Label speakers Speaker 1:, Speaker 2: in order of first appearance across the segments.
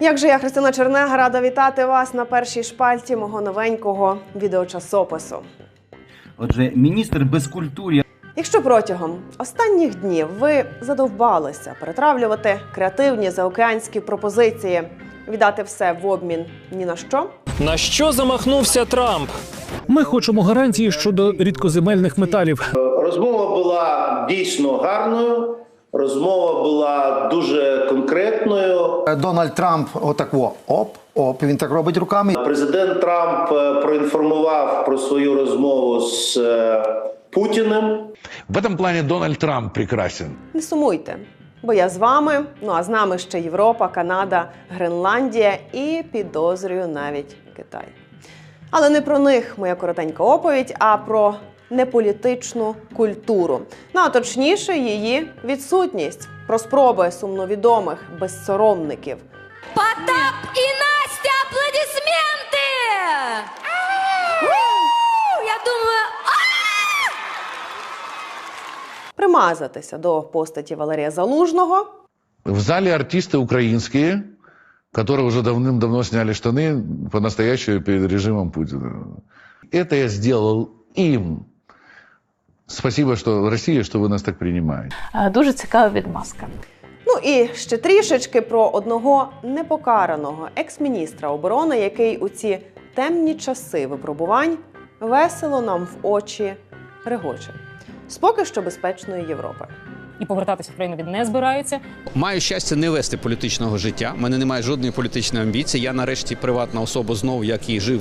Speaker 1: Як же я, Христина Чернега, рада вітати вас на першій шпальті мого новенького відеочасопису.
Speaker 2: Отже, міністр безкультур'я
Speaker 1: Якщо протягом останніх днів ви задовбалися перетравлювати креативні заокеанські пропозиції, віддати все в обмін ні на що,
Speaker 3: На що замахнувся Трамп?
Speaker 4: Ми хочемо гарантії щодо рідкоземельних металів.
Speaker 5: Розмова була дійсно гарною. Розмова була дуже конкретною.
Speaker 6: Дональд Трамп отако оп, оп, він так робить руками.
Speaker 5: Президент Трамп е, проінформував про свою розмову з е, Путіним.
Speaker 7: В этом плане Дональд Трамп прекрасен.
Speaker 1: не сумуйте. Бо я з вами, ну а з нами ще Європа, Канада, Гренландія і підозрюю навіть Китай. Але не про них моя коротенька оповідь, а про неполітичну культуру. Ну а точніше, її відсутність, про спроби сумновідомих безсоромників
Speaker 8: Потап и Настя, аплодисменты! У! Я думаю,
Speaker 1: примазатися до постаті Валерія Залужного
Speaker 7: В зале артисты украинские, которые уже давным-давно сняли штаны по-настоящему перед режимом Путина. Это я сделал им. Спасибо, что Россия, что вы нас так принимаете.
Speaker 9: Е, Дуже цікава відмазка.
Speaker 1: Ну і ще трішечки про одного непокараного екс-міністра оборони, який у ці темні часи випробувань весело нам в очі регоче. З поки що безпечної Європи.
Speaker 10: і повертатися в країну він не збирається.
Speaker 11: Маю щастя не вести політичного життя. У мене немає жодної політичної амбіції. Я нарешті приватна особа знову, як і жив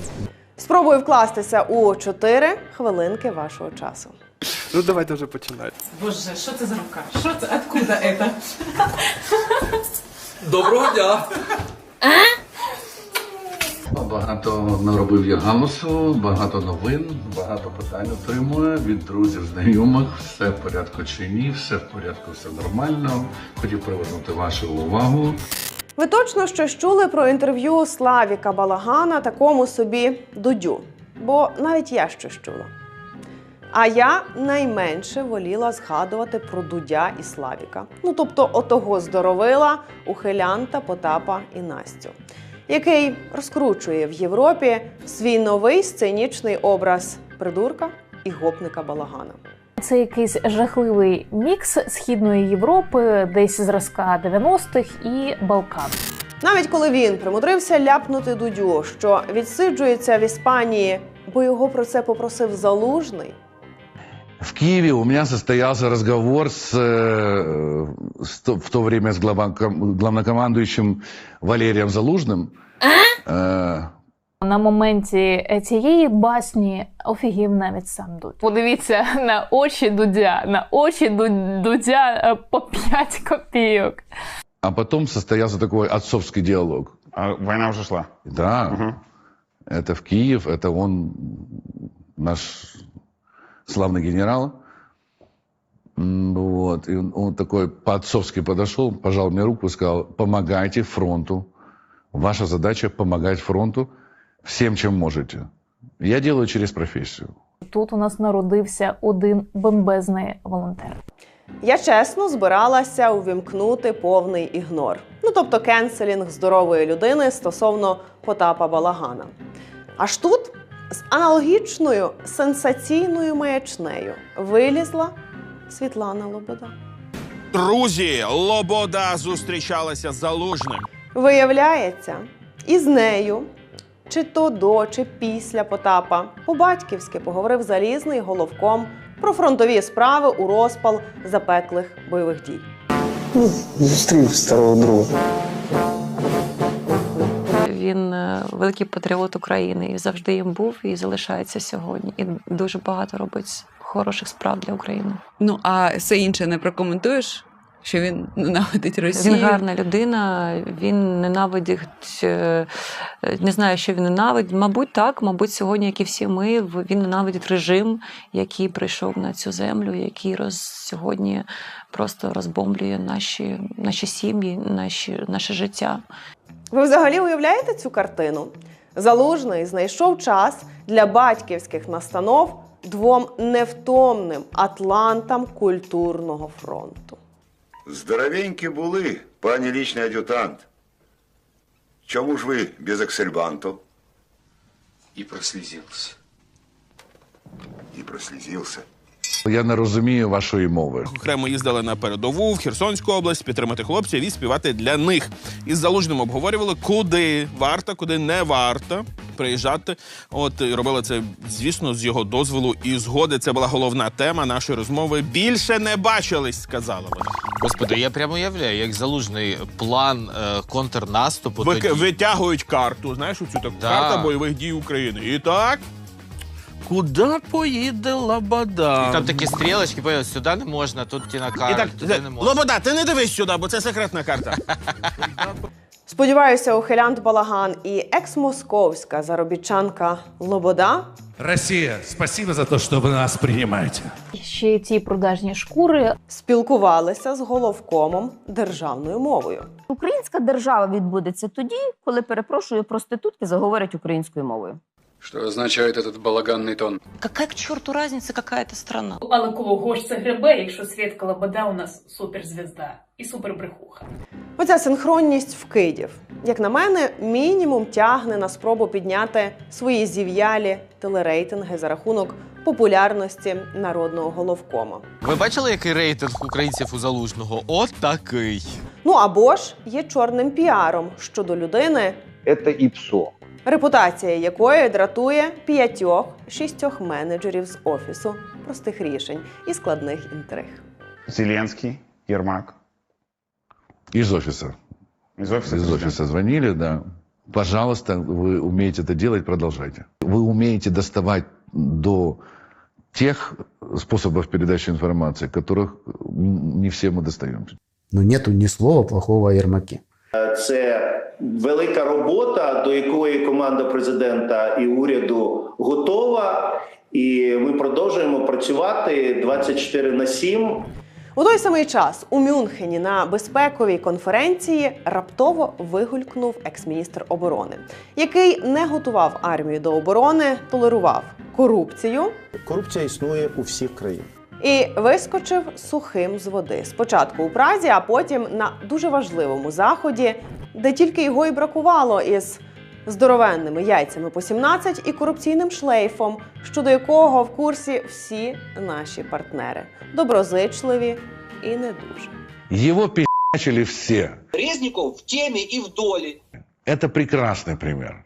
Speaker 1: Спробую вкластися у чотири хвилинки вашого часу.
Speaker 12: Ну давайте вже починати.
Speaker 10: Боже, що це за рука? Що це? Откуда це?
Speaker 3: Доброго дня!
Speaker 7: Багато наробив я галасу, багато новин, багато питань отримую від друзів, знайомих. Все в порядку чи ні, все в порядку, все нормально. Хотів привернути вашу увагу.
Speaker 1: Ви точно щось чули про інтерв'ю Славіка Балагана такому собі Дудю, бо навіть я щось чула. А я найменше воліла згадувати про Дудя і Славіка. Ну тобто отого здоровила, ухилянта Потапа і Настю, який розкручує в Європі свій новий сценічний образ придурка і гопника Балагана.
Speaker 9: Це якийсь жахливий мікс східної Європи, десь зразка 90-х і Балкан.
Speaker 1: Навіть коли він примудрився ляпнути Дудю, що відсиджується в Іспанії, бо його про це попросив залужний
Speaker 7: В Киеве у меня состоялся разговор с, э, с то- в то время с главноком- главнокомандующим Валерием Залужным. Э,
Speaker 9: На моменті цієї басні офігів навіть сам Дудь. Подивіться на очі Дудя, на очі Ду- Дудя е, по 5 копійок.
Speaker 7: а потом состоялся такой отцовский диалог.
Speaker 12: А війна вже йшла.
Speaker 7: Да, это в Киев, это он, наш славный генерал. Вот, и он, он такой по-отцовски подошел, пожал мне руку и сказал, помогайте фронту. Ваша задача помогать фронту всем, чем можете. Я делаю через профессию.
Speaker 9: Тут у нас народився один бомбезний волонтер.
Speaker 1: Я чесно збиралася увімкнути повний ігнор. Ну тобто кенселінг здорової людини стосовно Потапа Балагана. Аж тут з аналогічною сенсаційною маячнею вилізла Світлана Лобода.
Speaker 3: Друзі, Лобода зустрічалася з залужним.
Speaker 1: Виявляється, із нею, чи то до, чи після Потапа, по-батьківськи поговорив залізний головком про фронтові справи у розпал запеклих бойових дій.
Speaker 12: Зустрів старого друга.
Speaker 8: Великий патріот України і завжди їм був і залишається сьогодні. І дуже багато робить хороших справ для України.
Speaker 10: Ну, а все інше не прокоментуєш, що він ненавидить Росію.
Speaker 8: Він гарна людина, він ненавидить, е, не знаю, що він ненавидить. Мабуть, так, мабуть, сьогодні, як і всі ми, він ненавидить режим, який прийшов на цю землю, який роз, сьогодні просто розбомблює наші, наші сім'ї, наші, наше життя.
Speaker 1: Ви взагалі уявляєте цю картину? Залужний знайшов час для батьківських настанов двом невтомним атлантам культурного фронту.
Speaker 13: Здоровенькі були, пані лічний ад'ютант. Чому ж ви без аксельбанту? І прослізився. І прослізився.
Speaker 7: Я не розумію вашої мови.
Speaker 3: Окремо їздили на передову в Херсонську область підтримати хлопців і співати для них. Із залужним обговорювали, куди варто, куди не варто приїжджати. От і робили це, звісно, з його дозволу і згоди. Це була головна тема нашої розмови. Більше не бачились, сказала вона.
Speaker 14: Господи, я прямо уявляю, як залужний план е, контрнаступу.
Speaker 3: Ви,
Speaker 14: тоді.
Speaker 3: витягують карту. Знаєш, оцю таку
Speaker 14: Да.
Speaker 3: карта бойових дій України. І так. Куди поїде Лобода?
Speaker 14: І там такі стрілочки, поняв, сюди не можна, тут ті
Speaker 3: І
Speaker 14: туди не можна.
Speaker 3: Лобода, ти не дивись сюди, бо це секретна карта.
Speaker 1: Сподіваюся, ухилянт Балаган і екс-московська заробітчанка Лобода
Speaker 15: Россия, спасибо за то, что вы нас принимаете.
Speaker 9: Ще ті продажні шкури
Speaker 1: спілкувалися з головкомом державною мовою.
Speaker 16: Українська держава відбудеться тоді, коли перепрошую проститутки заговорять українською мовою.
Speaker 17: Что означает этот балаганный тон?
Speaker 8: Какая к чорту разница, какая это страна?
Speaker 18: Але кого ж це гребе, якщо Свідка Лобода у нас суперзвезда і супербрехуха?
Speaker 1: Оця синхронність вкидів, як на мене, мінімум тягне на спробу підняти свої зів'ялі телерейтинги за рахунок популярності народного головкома.
Speaker 14: Ви бачили, який рейтинг українців у залужного? От такий.
Speaker 1: Ну або ж є чорним піаром щодо людини,
Speaker 19: Это ИПСО.
Speaker 1: репутація якої дратує п'ятьох-шістьох менеджерів з офісу простих рішень і складних інтриг.
Speaker 12: Зеленский, Ермак.
Speaker 7: Из офиса.
Speaker 12: Из офиса?
Speaker 7: Из офиса звонили, да. Пожалуйста, вы умеете это делать, продолжайте. Вы умеете доставать до тех способов передачи информации, которых м, не все мы достаем.
Speaker 20: Но нету ни слова плохого о Ермаке.
Speaker 5: Це велика робота, до якої команда президента і уряду готова. І ми продовжуємо працювати 24 на 7.
Speaker 1: У той самий час у Мюнхені на безпековій конференції раптово вигулькнув екс-міністр оборони, який не готував армію до оборони, толерував корупцію
Speaker 21: Корупція існує у всіх країнах.
Speaker 1: і вискочив сухим з води. Спочатку у Празі, а потім на дуже важливому заході, де тільки його і бракувало із здоровенними яйцями по 17 і корупційним шлейфом, щодо якого в курсі всі наші партнери доброзичливі і не дуже.
Speaker 7: Его пи***чили все.
Speaker 22: Резников в теме и в доле.
Speaker 7: Это прекрасный пример.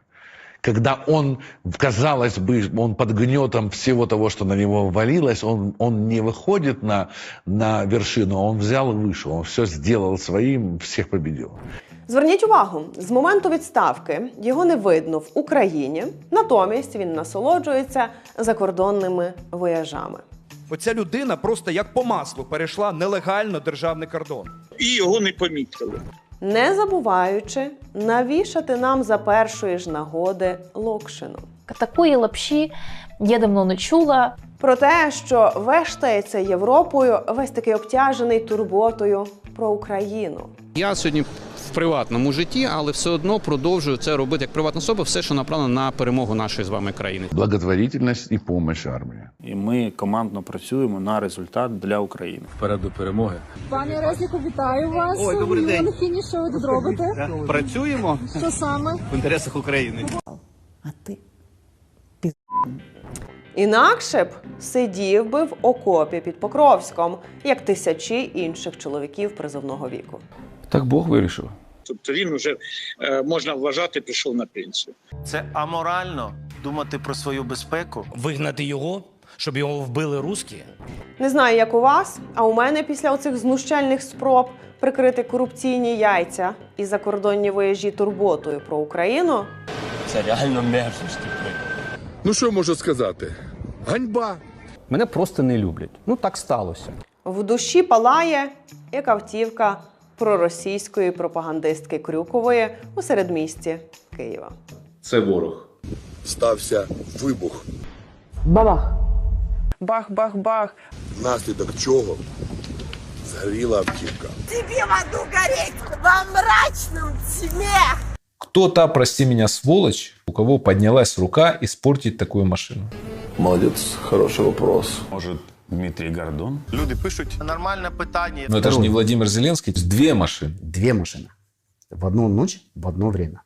Speaker 7: Когда он, казалось бы, он под гнетом всего того, что на него валилось, он, он не выходит на, на вершину, он взял и вышел, он все сделал своим, всех победил.
Speaker 1: Зверніть увагу, з моменту відставки його не видно в Україні, натомість він насолоджується закордонними вояжами.
Speaker 23: Оця людина просто як по маслу перейшла нелегально державний кордон.
Speaker 22: І його не помітили.
Speaker 1: не забуваючи навішати нам за першої ж нагоди локшину.
Speaker 9: такої лапші я давно не чула.
Speaker 1: Про те, що вештається Європою, весь такий обтяжений турботою про Україну.
Speaker 11: Я сьогодні в приватному житті, але все одно продовжую це робити як приватна особа, все, що направлено на перемогу нашої з вами країни.
Speaker 7: Благотворительность и помощь армии.
Speaker 24: І ми командно працюємо на результат для України. Вперед до перемоги.
Speaker 25: Пане Резніку, вітаю вас.
Speaker 24: Ой, добрий день.
Speaker 25: В що ви тут робите?
Speaker 24: Працюємо
Speaker 25: Що саме?
Speaker 24: в інтересах України.
Speaker 1: Інакше б сидів би в окопі під Покровськом, як тисячі інших чоловіків призовного віку.
Speaker 24: Так Бог вирішив.
Speaker 22: Тобто він вже е, можна вважати, пішов на пенсію.
Speaker 26: Це аморально думати про свою безпеку.
Speaker 27: Вигнати його, щоб його вбили русські?
Speaker 1: Не знаю, як у вас, а у мене після оцих знущальних спроб прикрити корупційні яйця і закордонні вояжі турботою про Україну.
Speaker 27: Це реально мерзость.
Speaker 28: Ну що можу сказати? Ганьба.
Speaker 29: Мене просто не люблять. Ну так сталося.
Speaker 1: В душі палає як автівка проросійської пропагандистки Крюкової у середмісті Києва.
Speaker 28: Це ворог. Стався вибух.
Speaker 1: Бабах!
Speaker 30: Бах-бах-бах.
Speaker 28: Внаслідок чого згоріла автівка.
Speaker 25: Тебе в аду гореть во мрачном тьме.
Speaker 31: Кто та, прости меня, сволочь, у кого поднялась рука испортить такую машину?
Speaker 28: Молодець, хороший вопрос.
Speaker 24: Може, Дмитрій Гордон?
Speaker 26: Люди пишуть нормальне питання.
Speaker 31: Но это же не Владимир Зеленский, это две машины.
Speaker 20: Две машины. В одну ночь, в одно время.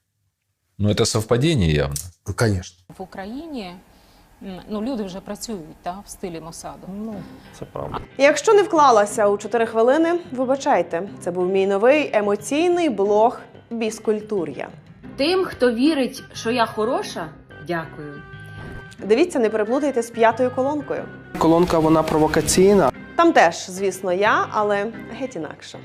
Speaker 31: Но это совпадение явно.
Speaker 20: Ну, конечно.
Speaker 10: В Україні м, ну, люди вже працюють та, в стилі Мосаду. Ну,
Speaker 32: Це правда.
Speaker 1: Якщо не вклалася у 4 хвилини, вибачайте, це був мій новий емоційний блог Біскультур'я.
Speaker 14: Тим, хто вірить, що я хороша, дякую.
Speaker 1: Дивіться, не переплутайте з п'ятою колонкою.
Speaker 5: Колонка вона провокаційна.
Speaker 1: Там теж, звісно, я, але геть інакше.